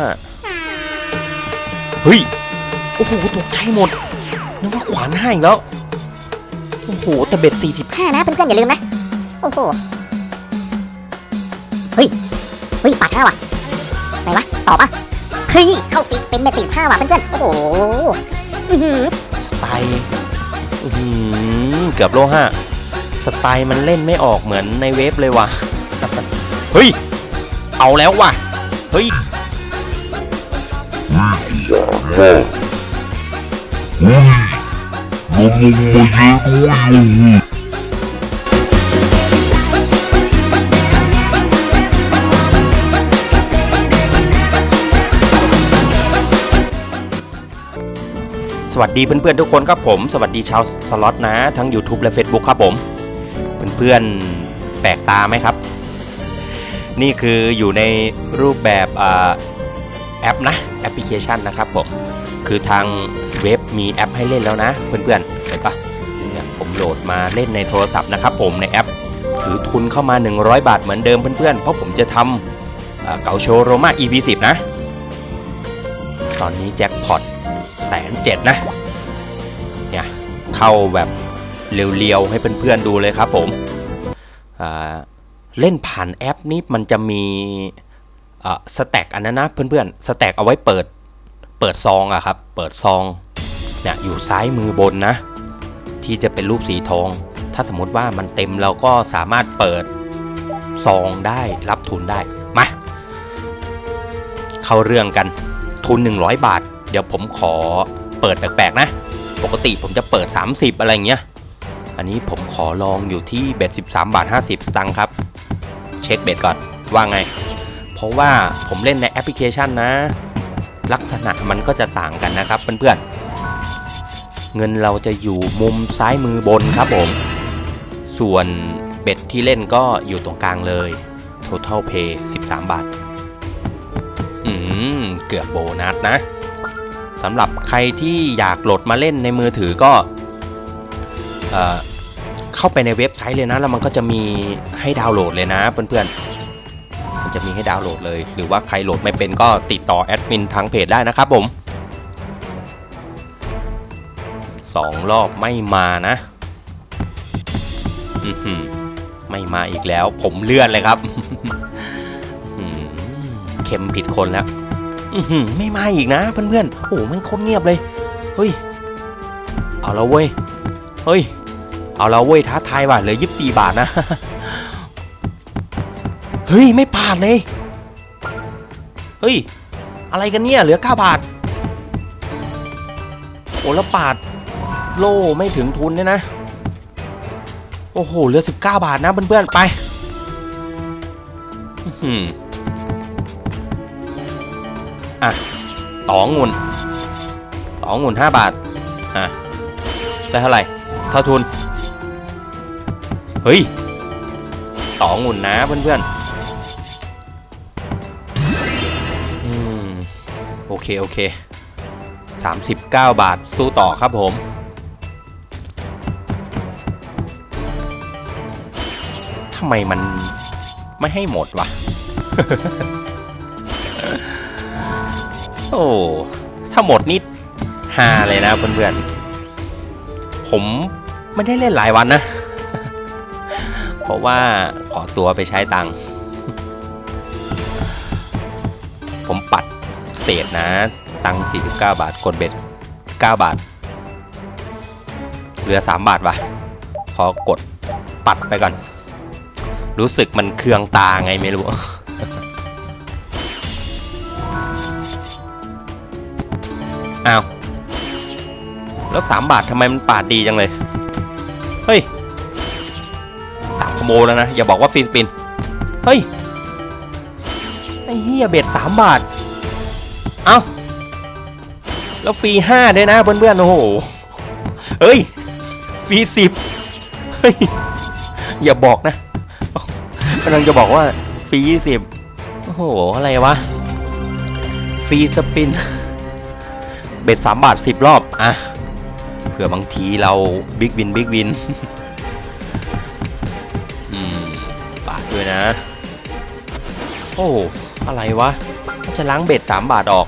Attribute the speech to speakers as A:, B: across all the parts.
A: ห้าเฮ้ย โอ้โหตกใจหมด นึกว่าขวานให้อีกแล้ว โอ้โหแต่เบ็ดสี่สิบ
B: ห้านะเพื่อนๆอย่าลืมนะ โอ้โห เฮ้ย เฮ้ยปัดแล้วว่ะไหนวะตอบอะเฮ้ยเข้าฟิกเป็นเมตรสี่ห้าว่ะเพื่อนๆ โอ้โหอื้อหือ
A: สไตล์อื้อหือเกือบโลห้าสไตล์มันเล่นไม่ออกเหมือนในเวฟเลยว่ะ เฮ้ย เอาแล้วว่ะ เฮ้ย สวัสดีเพื่อนๆทุกคนครับผม สวัสดีชาวสล็อตนะ ทั้ง YouTube และ Facebook ครับผม เพื่อนๆแปลกตาไหมครับ นี่คืออยู่ในรูปแบบอ่า แอปนะแอปพลิเคชันนะครับผมคือทางเว็บมีแอปให้เล่นแล้วนะ เพื่อนๆเห็นปะเนี่ยผมโหลดมาเล่นในโทรศัพท์นะครับผมในแอปถือทุนเข้ามา 100 บาทเหมือนเดิมเพื่อนๆ เพราะผมจะทำเก่าโชโรมา EP 10นะ ตอนนี้แจ็คพอตแสนเจ็ดนะ เนี่ยเข้าแบบเรียวๆ ให้เพื่อนๆดูเลยครับผม เล่นผ่านแอปนี้มันจะมี สแต็กอันนั้นนะเพื่อนๆสแต็กเอาไว้เปิดเปิดซองอะครับ เปิดซองเนี่ยอยู่ซ้ายมือบนนะ ที่จะเป็นรูปสีทอง ถ้าสมมติว่ามันเต็มเราก็สามารถเปิดซองได้รับทุนได้ มา เข้าเรื่องกันทุน 100 บาท เดี๋ยวผมขอเปิดแปลกๆนะ ปกติผมจะเปิด 30 อะไรเงี้ย อันนี้ผมขอลองอยู่ที่เบ็ด13 บาท 50 สตังค์ครับ เช็คเบ็ดก่อนว่าไง เพราะว่าผมเล่นในแอปพลิเคชันนะ ลักษณะมันก็จะต่างกันนะครับเพื่อนๆ เงินเราจะอยู่มุมซ้ายมือบนครับผม ส่วนเบ็ดที่เล่นก็อยู่ตรงกลางเลย Total Pay 13 บาท อืม เกือบโบนัสนะสำหรับใครที่อยากโหลดมาเล่นในมือถือก็เออเข้าไปในเว็บไซต์เลยนะ แล้วมันก็จะมีให้ดาวน์โหลดเลยนะเพื่อนๆมัน จะมีให้ดาวน์โหลดเลย หรือว่าใครโหลดไม่เป็นก็ติดต่อแอดมินทางเพจได้นะครับผมสองรอบไม่มานะไม่มาอีกแล้ว ผมเลื่อนเลยครับเข็มผิดคนแล้วไม่มาอีกนะเพื่อนๆ โอ้มันโคตรเงียบเลย เฮ้ย เอาล้วเว้ย เฮ้ย เอาล้วเว้ยท้าทายว่ะเหลือยี่บาทนะ เฮ้ย ไม่ปาดเลย เฮ้ย อะไรกันเนี่ย เหลือ 9 บาท โอ้แล้วปาดโล่ไม่ถึงทุนเนี่ยนะ โอ้โห เหลือ 19 บาทนะเพื่อนๆ ไปอื้อหืออะต่องุนต่องุนห้าบาท อะ ได้เท่าไหร่ เท่าทุน เฮ้ยต่องุนนะเพื่อนๆ อเค โอเค 39 บาทสู้ต่อครับผม ทำไมมันไม่ให้หมดวะ โอ้ ถ้าหมดนี่ฮาเลยนะเพื่อนๆ ผมไม่ได้เล่นหลายวันนะ เพราะว่าขอตัวไปใช้ตังค์ เศษนะ ตังค์49 บาท กดเบ็ด 9 บาท เหลือ 3 บาทว่ะขอกดปัดไปก่อน รู้สึกมันเคืองตาไงไม่รู้ อ้าว แล้วสามบาททำไมมันปาดดีจังเลย เฮ้ยสามขโมยแล้วนะ อย่าบอกว่าฟรีสปิน เฮ้ย ไอ้เหี้ยเบ็ดสามบาท เอ้า แล้วฟรีห้าด้วยนะเพื่อนๆ โอ้โห เฮ้ย ฟรีสิบเฮ้ย อย่าบอกนะกำลังจะบอกว่าฟรียี่สิบโอ้โห อะไรวะ ฟรีสปิน เบ็ดสามบาทสิบรอบ อะ เผื่อบางทีเราบิ๊กวินบิ๊กวินอืมบาทด้วยนะ โอ้ อะไรวะ จะล้างเบ็ดสามบาทออก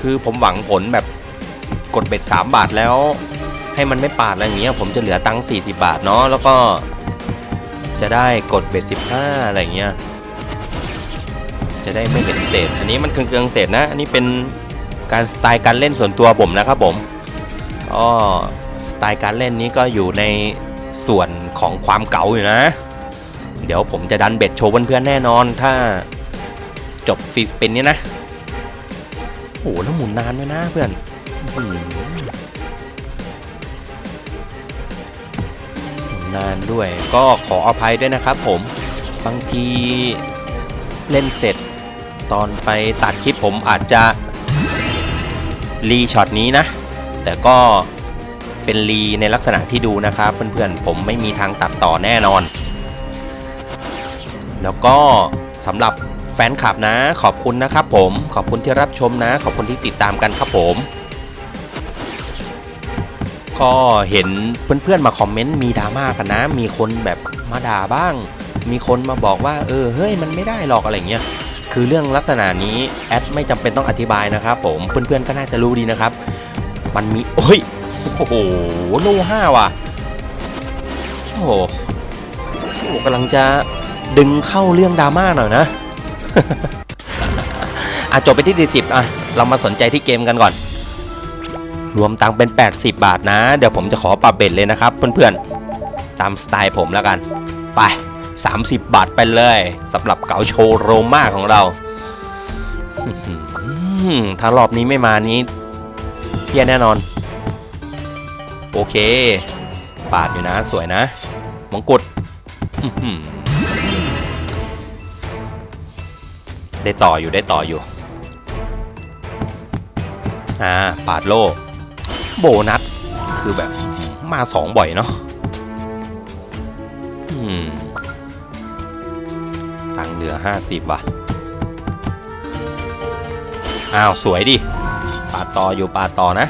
A: คือผมหวังผลแบบกดเบ็ดสามบาทแล้ว ให้มันไม่ปาดอะไรอย่างเงี้ยผมจะเหลือตังค์40 บาทเนาะแล้วก็ จะได้กดเบ็ด15อะไรอย่างเงี้ยจะได้ไม่เห็นเศษ อันนี้มันเคืองเศษนะ อันนี้เป็นการสไตล์การเล่นส่วนตัวผมนะครับผม ก็สไตล์การเล่นนี้ก็อยู่ในส่วนของความเก๋าอยู่นะ เดี๋ยวผมจะดันเบ็ดโชว์เพื่อนๆแน่นอน ถ้า จบซีสปินนี้นะโอ้โหแล้วหมุนนานด้วยนะเพื่อนหมุนนานด้วยก็ขออภัยด้วยนะครับผมบางทีเล่นเสร็จ ตอนไปตัดคลิปผมอาจจะรีช็อตนี้นะ แต่ก็เป็นรีในลักษณะที่ดูนะครับ เพื่อนๆผมไม่มีทางตัดต่อแน่นอน แล้วก็สำหรับ แฟนคลับนะ ขอบคุณนะครับผม ขอบคุณที่รับชมนะ ขอบคุณที่ติดตามกันครับผม ก็เห็นเพื่อนๆมาคอมเมนต์มีดราม่ากันนะ มีคนแบบมาด่าบ้าง มีคนมาบอกว่า เออเฮ้ยมันไม่ได้หรอกอะไรเงี้ยคือเรื่องลักษณะนี้แอดไม่จำเป็นต้องอธิบายนะครับผมเพื่อนๆก็น่าจะรู้ดีนะครับ มันมีโอ้ยโอ้โหโลห้าว่ะโอ้โหกำลังจะดึงเข้าเรื่องดราม่าหน่อยนะ อะจบไปที่ 40 อะ เรามาสนใจที่เกมกันก่อน รวมตังเป็น 80 บาทนะ เดี๋ยวผมจะขอปรับเบ็ดเลยนะครับ เพื่อนๆ ตามสไตล์ผมแล้วกัน ไป 30 บาทไปเลยสำหรับเก๋าโชโรม่าของเรา ถ้ารอบนี้ไม่มานี้เพี้ยแน่นอน โอเค ปาดอยู่นะ สวยนะมงกุฎ ได้ต่ออยู่ได้ต่ออยู่ อ่า ปาดโล โบนัส คือแบบมาสองบ่อยเนาะอืม ตังเหลือห้าสิบว่ะ อ้าว สวยดิ ปาดต่ออยู่ปาดต่อนะ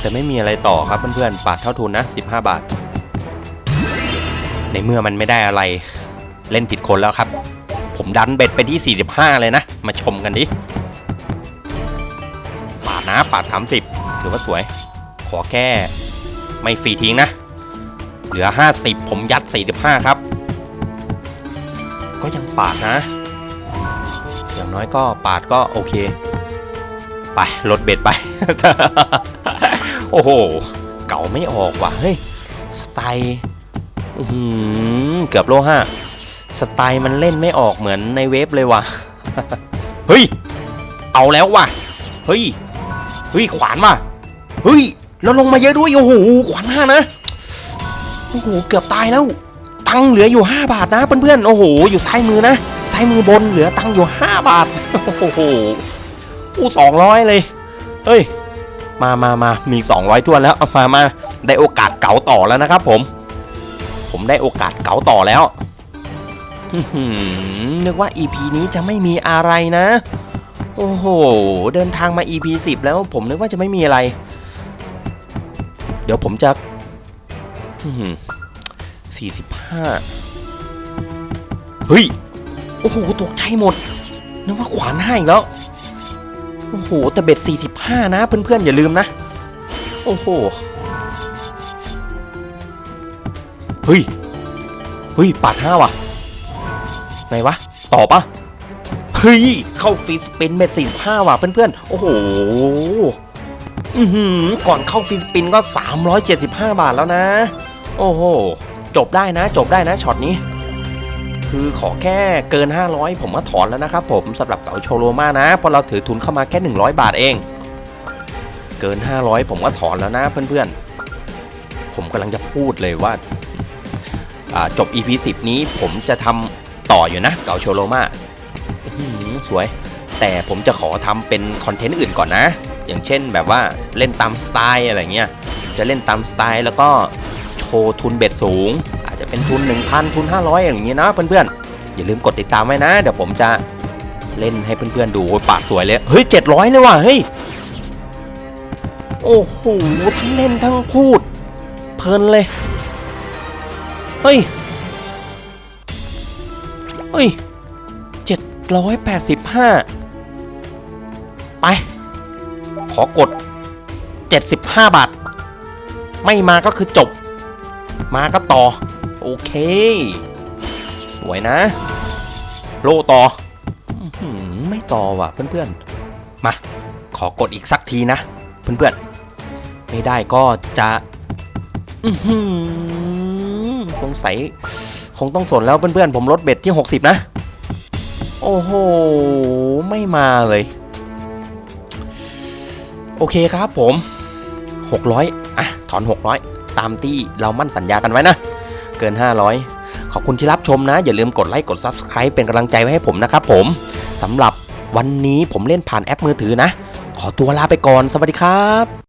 A: แต่ไม่มีอะไรต่อครับเพื่อนๆ ปาดเท่าทุนนะ 15 บาท ในเมื่อมันไม่ได้อะไร เล่นผิดคนแล้วครับ ผมดันเบ็ดไปที่ 45 เลยนะ มาชมกันดิปาดนะปาด 30ถือว่าสวย ขอแค่ไม่ฟรีทิ้งนะ เหลือ 50 ผมยัด 45 ครับ ก็ยังปาดนะ อย่างน้อยก็ปาดก็โอเค ไปลดเบ็ดไป โอ้โห เก่าไม่ออกว่ะ เฮ้ย สไตล์เกือบโลห้า สไตล์มันเล่นไม่ออกเหมือนในเวฟเลยว่ะ เฮ้ย เอาแล้วว่ะ เฮ้ย เฮ้ย ขวานว่ะ เฮ้ย แล้วลงมาเยอะด้วย โอ้โห ขวานห้านะ โอ้โห เกือบตายแล้ว ตังเหลืออยู่ 5 บาทนะเพื่อนๆ โอ้โห อยู่ซ้ายมือนะ ซ้ายมือบนเหลือตังอยู่ 5 บาท โอ้โหอู้สองร้อยเลย เฮ้ย มามามามี 200ทั่วแล้วมามาได้โอกาสเก๋าต่อแล้วนะครับผม ผมได้โอกาสเก๋าต่อแล้ว นึกว่า EP นี้จะไม่มีอะไรนะ โอ้โห เดินทางมา EP 10 แล้วผมนึกว่าจะไม่มีอะไร เดี๋ยวผมจะ 45 เฮ้ย โอ้โห ตกใจหมด นึกว่าขวานให้อีกแล้ว โอ้โห แต่เบ็ด 45 นะ เพื่อนๆ อย่าลืมนะ โอ้โห เฮ้ย เฮ้ย ปาดห้าว่ะ ไงวะ ต่อปะเฮ้ย เข้าฟรีสปินเบ็ด45ว่ะเพื่อนๆ โอ้โหอือหือก่อนเข้าฟรีสปินก็ 375 บาทแล้วนะ โอ้โห จบได้นะ จบได้นะช็อตนี้ คือขอแค่เกิน 500 ผมก็ถอนแล้วนะครับผมสำหรับเก๋าโชโรมานะเพราะเราถือทุนเข้ามาแค่ 100 บาทเอง เกิน 500 ผมก็ถอนแล้วนะเพื่อนๆ ผมกำลังจะพูดเลยว่าอ่าจบ EP 10 นี้ผมจะทำ ต่ออยู่นะ เก๋าโชโรมาสวย แต่ผมจะขอทำเป็นคอนเทนต์อื่นก่อนนะ อย่างเช่นแบบว่าเล่นตามสไตล์อะไรเงี้ย จะเล่นตามสไตล์แล้วก็โชว์ทุนเบ็ดสูง อาจจะเป็นทุน 1,000 ทุน 500 อย่างนี้ยนะเพื่อนๆ อย่าลืมกดติดตามไว้นะ เดี๋ยวผมจะเล่นให้เพื่อนๆดูปากสวยเลย เฮ้ย 700 เลยว่ะ เฮ้ย โอ้โห ทั้งเล่นทั้งพูด เพลินเลย เฮ้ย เฮ้ยเจ็ดไป ขอกด 75 บาท ไม่มาก็คือจบ มาก็ต่อ โอเค สวยนะ โลต่อ ไม่ต่อว่ะเพื่อนๆ มา ขอกดอีกสักทีนะ เพื่อนๆ ไม่ได้ก็จะสงสัย งต้องสนแล้วเพื่อนๆ ผมลดเบ็ดที่ 60 นะ โอ้โห ไม่มาเลย โอเคครับผม 600 อะ ถอน 600 ตามที่เรามั่นสัญญากันไว้นะ เกิน 500 ขอบคุณที่รับชมนะ อย่าลืมกดไลค์กด Subscribe เป็นกำลังใจไว้ให้ผมนะครับผมสำหรับวันนี้ผมเล่นผ่านแอปมือถือนะ ขอตัวลาไปก่อน สวัสดีครับ